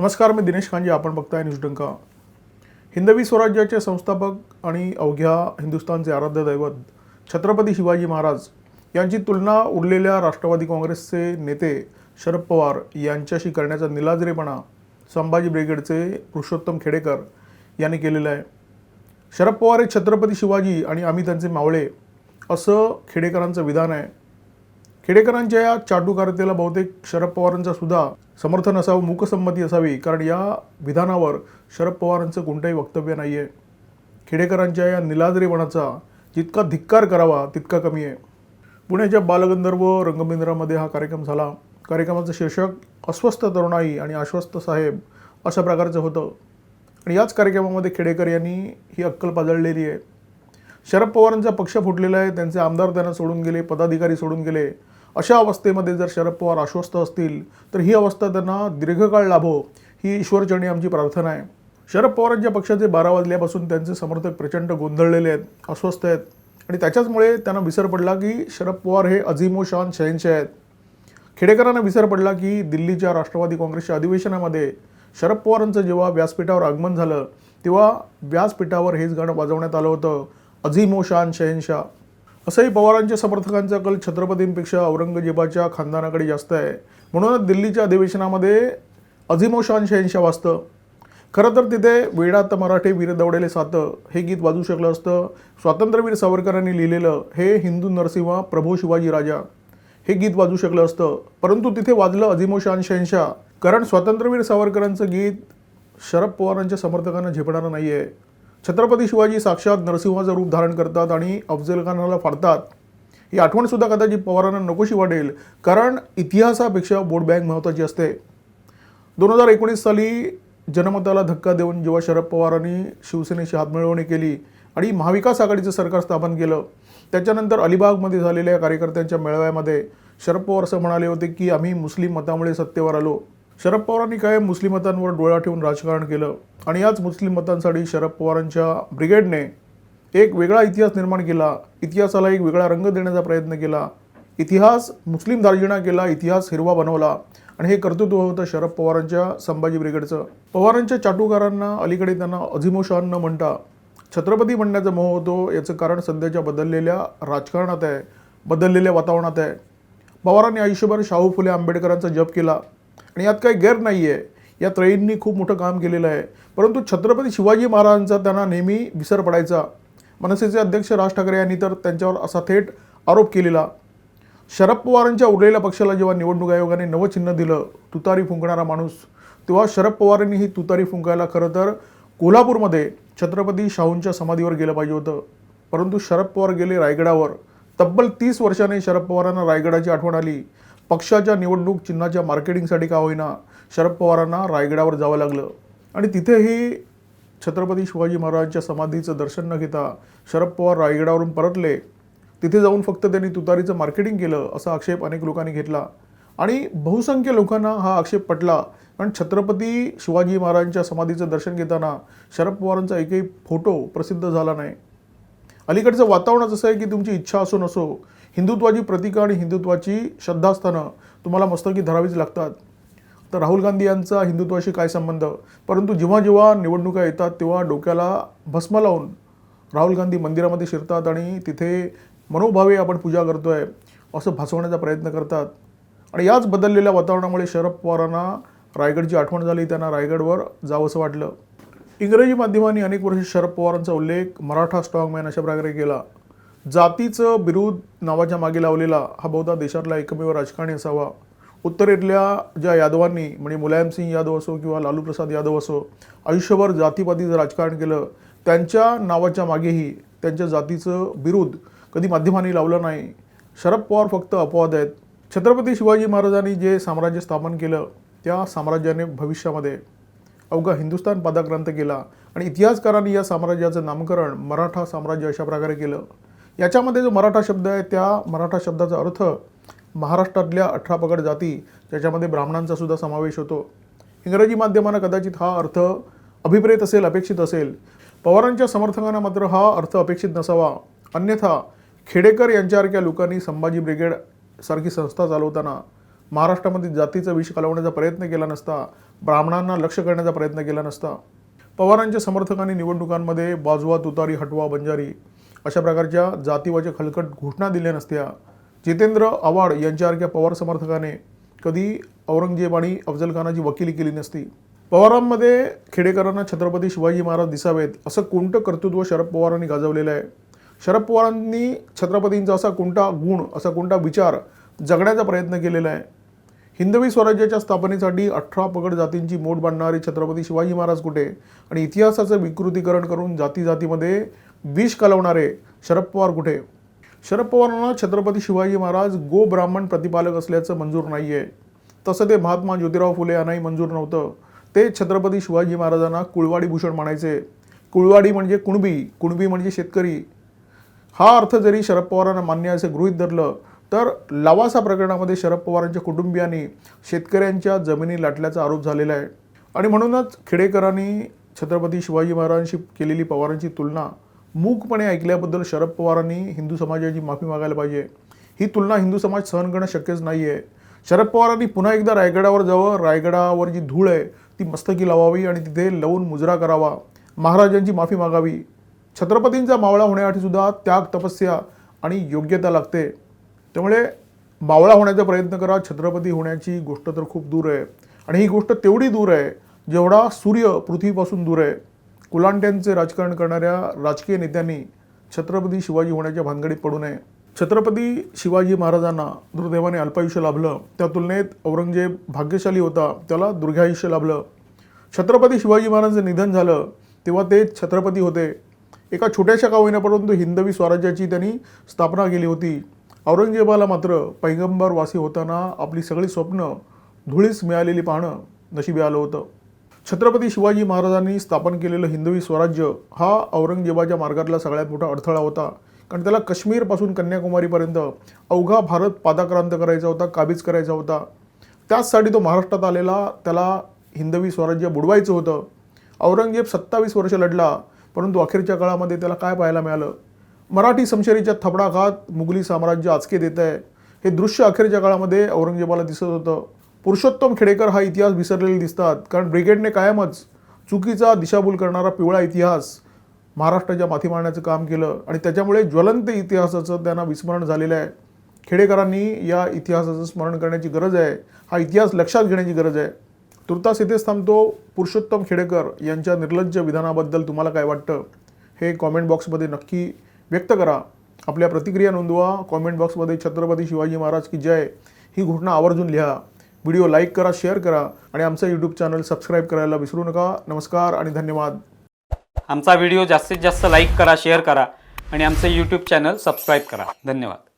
नमस्कार मी दिनेश खांजे आपण बघताय न्यूज डंका. हिंदवी स्वराज्याचे संस्थापक आणि अवघ्या हिंदुस्थानचे आराध्य दैवत छत्रपती शिवाजी महाराज यांची तुलना उरलेल्या राष्ट्रवादी काँग्रेसचे नेते शरद पवार यांच्याशी करण्याचा निलाजरेपणा संभाजी ब्रिगेडचे पुरुषोत्तम खेडेकर यांनी केलेला आहे. शरद पवार हे छत्रपती शिवाजी आणि आम्ही त्यांचे मावळे असं खेडेकरांचं विधान आहे. खेडेकरांच्या या चाटूकारतेला बहुतेक शरद पवारांचा सुद्धा समर्थन असावं मुकसंमती असावी. कारण या विधानावर शरद पवारांचं कोणतंही वक्तव्य नाही आहे खेडेकरांच्या या निलाजरेपणाचा जितका धिक्कार करावा तितका कमी आहे. पुण्याच्या बालगंधर्व रंगमंदिरामध्ये हा कार्यक्रम झाला. कार्यक्रमाचं शीर्षक अस्वस्थ तरुणाई आणि आश्वस्त साहेब अशा प्रकारचं होतं. आणि याच कार्यक्रमामध्ये खेडेकर यांनी ही अक्कल पाजळलेली आहे. शरद पवारांचा पक्ष फुटलेला आहे त्यांचे आमदार त्यांना सोडून गेले पदाधिकारी सोडून गेले. अशा अवस्थेमध्ये जर शरद पवार आश्वस्त असतील तर ही अवस्था त्यांना दीर्घकाळ लाभो ही ईश्वरचरणी आमची प्रार्थना आहे. शरद पवारांच्या पक्षाचे बारा वाजल्यापासून त्यांचे समर्थक प्रचंड गोंधळलेले आहेत अस्वस्थ आहेत. आणि त्याच्याचमुळे त्यांना विसर पडला की शरद पवार हे अझीमो शान शहनशाह आहेत. खेडेकरांना विसर पडला की दिल्लीच्या राष्ट्रवादी काँग्रेसच्या अधिवेशनामध्ये शरद पवारांचं जेव्हा व्यासपीठावर आगमन झालं तेव्हा व्यासपीठावर हेच गाणं वाजवण्यात आलं होतं. अझीमो शान शहनशाह. असंही पवारांच्या समर्थकांचा कल छत्रपतींपेक्षा औरंगजेबाच्या खानदानाकडे जास्त आहे. म्हणूनच दिल्लीच्या अधिवेशनामध्ये अझीमो शान शहनशाह वाजतं खरं तर तिथे वेडात मराठे वीर दौडेले सातं हे गीत वाजू शकलं असतं. स्वातंत्र्यवीर सावरकरांनी लिहिलेलं हे हिंदू नरसिंहा प्रभू शिवाजी राजा. हे गीत वाजू शकलं असतं. परंतु तिथे वाजलं अझीमो शान शहनशाह. कारण स्वातंत्र्यवीर सावरकरांचं गीत शरद पवारांच्या समर्थकांना झेपणारं नाही आहे छत्रपती शिवाजी साक्षात नरसिंहाचं रूप धारण करतात आणि अफजलखानाला फाडतात. ही आठवणसुद्धा कदाचित पवारांना नकोशी वाटेल कारण इतिहासापेक्षा वोट बँक महत्त्वाची असते. दोन हजार एकोणीस साली जनमताला धक्का देऊन जेव्हा शरद पवारांनी शिवसेनेशी हातमिळवणी केली आणि महाविकास आघाडीचं सरकार स्थापन केलं त्याच्यानंतर अलिबागमध्ये झालेल्या कार्यकर्त्यांच्या मेळाव्यामध्ये शरद पवार असं म्हणाले होते की आम्ही मुस्लिम मतामुळे सत्तेवर आलो. शरद पवारांनी काय मुस्लिम मतांवर डोळा ठेवून राजकारण केलं? आणि याच मुस्लिम मतांसाठी शरद पवारांच्या ब्रिगेडने एक वेगळा इतिहास निर्माण केला इतिहासाला एक वेगळा रंग देण्याचा प्रयत्न केला इतिहास मुस्लिम दार्जिना केला इतिहास हिरवा बनवला आणि हे कर्तृत्व होतं शरद पवारांच्या संभाजी ब्रिगेडचं. पवारांच्या चाटुकारांना अलीकडे त्यांना अझिमोशान न म्हणता छत्रपती म्हणण्याचा मोह होतो याचं कारण सध्याच्या बदललेल्या राजकारणात आहे बदललेल्या वातावरणात आहे. पवारांनी आयुष्यभर शाहू फुले आंबेडकरांचा जप केला. आणि यात काही गैर नाही आहे या त्रयींनी खूप मोठं काम केलेलं आहे. परंतु छत्रपती शिवाजी महाराजांचा त्यांना नेहमी विसर पडायचा. मनसेचे अध्यक्ष राज ठाकरे यांनी तर त्यांच्यावर असा थेट आरोप केलेला. शरद पवारांच्या उरलेल्या पक्षाला जेव्हा निवडणूक आयोगाने नवं चिन्ह दिलं तुतारी फुंकणारा माणूस तेव्हा शरद पवारांनी ही तुतारी फुंकायला खरं तर कोल्हापूरमध्ये छत्रपती शाहूंच्या समाधीवर गेलं पाहिजे होतं. परंतु शरद पवार गेले रायगडावर. तब्बल तीस वर्षाने शरद पवारांना रायगडाची आठवण आली. पक्षाच्या निवडणूक चिन्हाच्या मार्केटिंगसाठी का होईना शरद पवारांना रायगडावर जावं लागलं. आणि तिथेही छत्रपती शिवाजी महाराजांच्या समाधीचं दर्शन न घेता शरद पवार रायगडावरून परतले. तिथे जाऊन फक्त त्यांनी तुतारीचं मार्केटिंग केलं असा आक्षेप अनेक लोकांनी घेतला. आणि बहुसंख्य लोकांना हा आक्षेप पटला कारण छत्रपती शिवाजी महाराजांच्या समाधीचं दर्शन घेताना शरद पवारांचा एकही फोटो प्रसिद्ध झाला नाही. अलीकडचं वातावरणच असं आहे की तुमची इच्छा असो नसो हिंदुत्वाची प्रतीकं आणि हिंदुत्वाची श्रद्धास्थानं तुम्हाला मस्तकी धरावीच लागतात. तर राहुल गांधी यांचा हिंदुत्वाशी काय संबंध? परंतु जेव्हा जेव्हा निवडणुका येतात तेव्हा डोक्याला भस्म लावून राहुल गांधी मंदिरामध्ये शिरतात आणि तिथे मनोभावे आपण पूजा करतो आहे असं भासवण्याचा प्रयत्न करतात. आणि याच बदललेल्या वातावरणामुळे शरद पवारांना रायगडची आठवण झाली त्यांना रायगडवर जावंसं वाटलं. इंग्रजी माध्यमांनी अनेक वर्ष शरद पवारांचा उल्लेख मराठा स्ट्रॉंगमॅन अशा प्रकारे केला. जातीचं बिरुद नावाच्या मागे लावलेला हा बहुधा देशातला एकमेव राजकारणी असावा. उत्तरेतल्या ज्या यादवांनी म्हणजे मुलायमसिंग यादव असो किंवा लालू प्रसाद यादव असो आयुष्यभर जातीपातीचं राजकारण केलं त्यांच्या नावाच्या मागेही त्यांच्या जातीचं बिरुद कधी माध्यमांनी लावलं नाही. शरद पवार फक्त अपवाद आहेत. छत्रपती शिवाजी महाराजांनी जे साम्राज्य स्थापन केलं त्या साम्राज्याने भविष्यामध्ये अवघा हिंदुस्थान पादाक्रांत केला. आणि इतिहासकारांनी या साम्राज्याचं नामकरण मराठा साम्राज्य अशा प्रकारे केलं. याच्यामध्ये जो मराठा शब्द आहे त्या मराठा शब्दाचा अर्थ महाराष्ट्रातल्या अठरा पगड जाती ज्याच्यामध्ये ब्राह्मणांचा सुद्धा समावेश होतो. इंग्रजी माध्यमांना कदाचित हा अर्थ अभिप्रेत असेल अपेक्षित असेल. पवारांच्या समर्थकांना मात्र हा अर्थ अपेक्षित नसावा. अन्यथा खेडेकर यांच्यासारख्या लोकांनी संभाजी ब्रिगेड सारखी संस्था चालवताना महाराष्ट्रामध्ये जातीचा विष कालवण्याचा प्रयत्न केला नसता ब्राह्मणांना लक्ष करण्याचा प्रयत्न केला नसता. पवारांच्या समर्थकांनी निवडणुकांमध्ये बाजवा तुतारी हटवा बंजारी अशा प्रकारच्या जातीवाचक खलकट घोषणा दिल्या नसत्या. जितेंद्र आव्हाड यांच्यासारख्या पवार समर्थकाने कधी औरंगजेब आणि अफजल खानाची वकिली केली नसती. पवारांमध्ये खेडेकरांना छत्रपती शिवाजी महाराज दिसावेत असं कोणतं कर्तृत्व शरद पवारांनी गाजवलेलं आहे? शरद पवारांनी छत्रपतींचा असा कोणता गुण असा कोणता विचार जगण्याचा प्रयत्न केलेला आहे? हिंदवी स्वराज्याच्या स्थापनेसाठी अठरा पगड जातींची मोठ बांधणारे छत्रपती शिवाजी महाराज कुठे? आणि इतिहासाचं विकृतीकरण करून जाती जातीमध्ये विष कालवणारे शरद पवार कुठे? शरद पवारांना छत्रपती शिवाजी महाराज गो ब्राह्मण प्रतिपालक असल्याचं मंजूर नाही आहे तसं ते महात्मा ज्योतिराव फुले यांनाही मंजूर नव्हतं. ते छत्रपती शिवाजी महाराजांना कुळवाडी भूषण म्हणायचे. कुळवाडी म्हणजे कुणबी कुणबी म्हणजे शेतकरी. हा अर्थ जरी शरद पवारांना मान्य असे गृहीत धरलं तर लवासा प्रकरणामध्ये शरद पवारांच्या कुटुंबियांनी शेतकऱ्यांच्या जमिनी लाटल्याचा आरोप झालेला आहे. आणि म्हणूनच खेडेकरांनी छत्रपती शिवाजी महाराजांशी केलेली पवारांची तुलना मूकपणे ऐकल्याबद्दल शरद पवारांनी हिंदू समाजाची माफी मागायला पाहिजे. ही तुलना हिंदू समाज सहन करणं शक्यच नाही आहे शरद पवारांनी पुन्हा एकदा रायगडावर जावं. रायगडावर जी धूळ आहे ती मस्तकी लावावी आणि तिथे लवून मुजरा करावा. महाराजांची माफी मागावी. छत्रपतींचा मावळा होण्यासाठी सुद्धा त्याग तपस्या आणि योग्यता लागते. त्यामुळे मावळा होण्याचा प्रयत्न करा. छत्रपती होण्याची गोष्ट तर खूप दूर आहे. आणि ही गोष्ट तेवढी दूर आहे जेवढा सूर्य पृथ्वीपासून दूर आहे. कुलांट्यांचे राजकारण करणाऱ्या राजकीय नेत्यांनी छत्रपती शिवाजी होण्याच्या भानगडीत पडू नये. छत्रपती शिवाजी महाराजांना दुर्दैवाने अल्पायुष्य लाभलं. त्या तुलनेत औरंगजेब भाग्यशाली होता त्याला दीर्घायुष्य लाभलं. छत्रपती शिवाजी महाराजांचं निधन झालं तेव्हा ते छत्रपती होते. एका छोट्याशा का होईना परंतु हिंदवी स्वराज्याची त्यांनी स्थापना केली होती. औरंगजेबाला मात्र पैगंबरवासी होताना आपली सगळी स्वप्न धुळीस मिळालेली पाहणं नशिबी आलं होतं. छत्रपती शिवाजी महाराजांनी स्थापन केलेलं हिंदवी स्वराज्य हा औरंगजेबाच्या मार्गातला सगळ्यात मोठा अडथळा होता. कारण त्याला काश्मीरपासून कन्याकुमारीपर्यंत अवघा भारत पादाक्रांत करायचा होता काबीज करायचा होता. त्याचसाठी तो महाराष्ट्रात आलेला त्याला हिंदवी स्वराज्य बुडवायचं होतं. औरंगजेब सत्तावीस वर्ष लढला परंतु अखेरच्या काळामध्ये त्याला काय पाहायला मिळालं? मराठी समशेरीच्या थपडाघात मुघली साम्राज्य आचके देत आहे हे दृश्य अखेरच्या काळामध्ये औरंगजेबाला दिसत होतं. पुरुषोत्तम खेडेकर हा इतिहास विसरलेले दिसतात कारण ब्रिगेडने कायमच चुकीचा दिशाभूल करणारा पिवळा इतिहास महाराष्ट्राच्या माथी मारण्याचं काम केलं आणि त्याच्यामुळे ज्वलंत इतिहासाचं त्यांना विस्मरण झालेलं आहे. खेडेकरांनी या इतिहासाचं स्मरण करण्याची गरज आहे. हा इतिहास लक्षात घेण्याची गरज आहे. तुर्तास इथेच थांबतो. पुरुषोत्तम खेडेकर यांच्या निर्लज्ज विधानाबद्दल तुम्हाला काय वाटतं? हे कॉमेंट बॉक्समध्ये नक्की व्यक्त करा. आपल्या प्रतिक्रिया नोंदवा. कॉमेंट बॉक्समध्ये छत्रपती शिवाजी महाराज की जय. ही घोषणा आवर्जून लिहा. व्हिडिओ लाईक करा शेअर करा आणि आमचं यूट्यूब चॅनल सबस्क्राईब करायला विसरू नका. नमस्कार आणि धन्यवाद. आमचा व्हिडिओ जास्तीत जास्त लाईक करा शेअर करा आणि आमचं यूट्यूब चॅनल सबस्क्राईब करा. धन्यवाद.